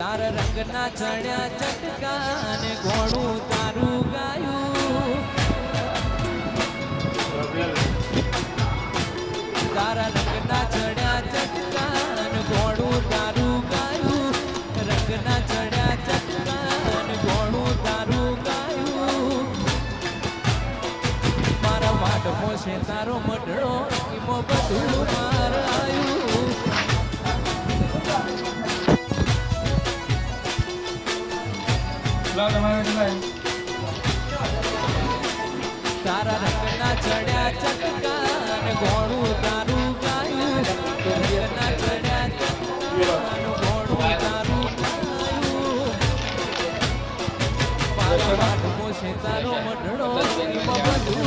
તાર રંગના ચણ્યા ચટકા અને ઘોડું તારું ગાયું. તારા રંગના ચડ્યા ચટકા અને ઘોડું તારું ગાયું. રંગના ચડ્યા ચટકા અને ઘોડું તારું ગાયું. મારા વાટમો છે તારો મઢડો એમાં બધું મારાયું તારા રંગના ચડ્યા ચટકા ને ઘોડું તારું ગાયું. રંગના ચડ્યા ચટકા ઘોડું તારું ગાયું. વાટમો છે તારો મઢડો બધું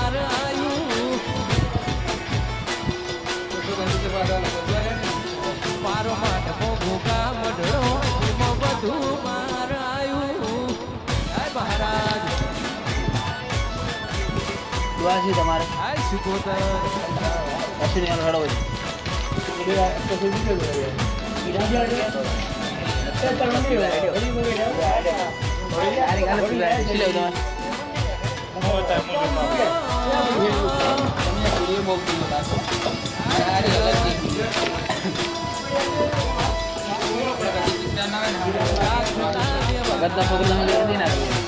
દુઆ તમારે. હાય સુકોતર. અશ્વિની યાર હળો હોય બધા પ્રોગ્રામ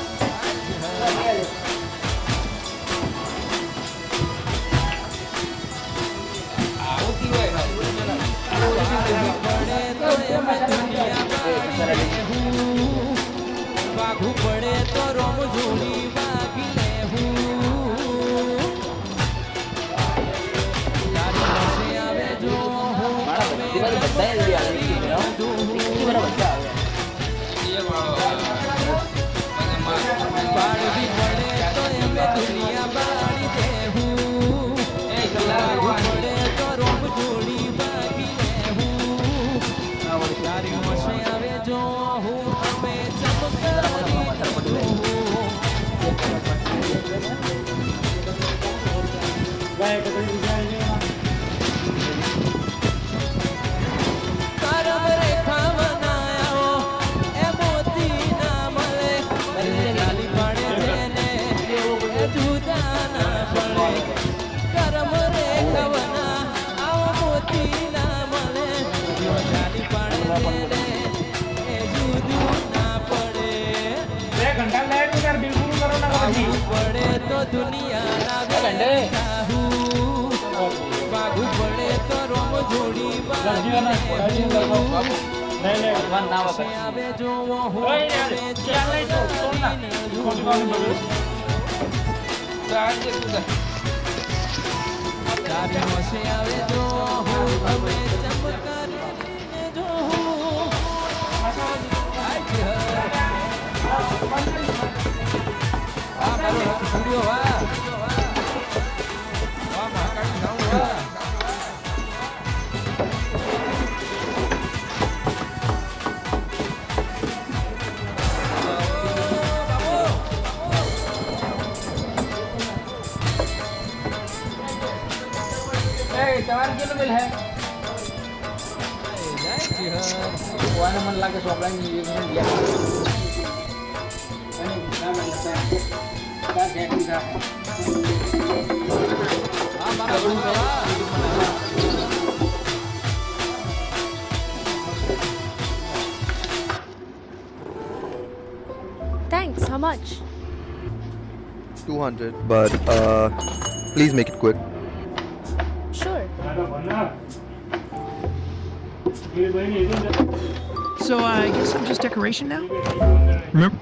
હું અમે ચમકારી પડે તો દુનિયાના. બાગુ પડે તો રોમ જોડી ભગવાન ના પાસે વખત આવે જોવો પાસે આવે જો હું. અમે ચમકારીને Studio va. Vamos, acá no va. मिल है मन लागे सॉफ्टलाइन दिया Thanks. How much? 200 but uh please make it quick Sure. So uh, I guess I'm just decoration now? Remember?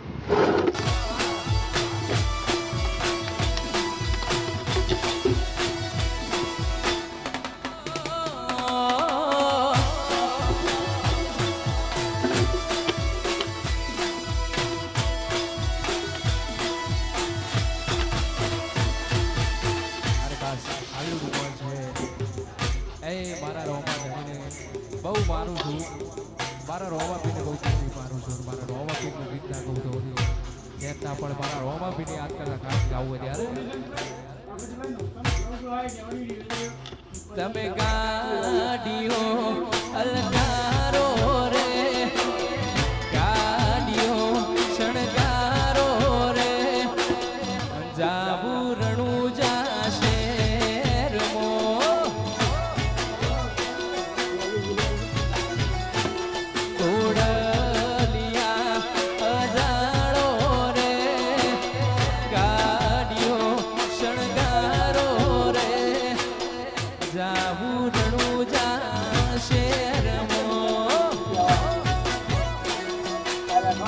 પણ મારા રોમા પીટી યાદ કરતા કાંઈ ગાવું હોય ત્યારે. તમે ગાડીઓ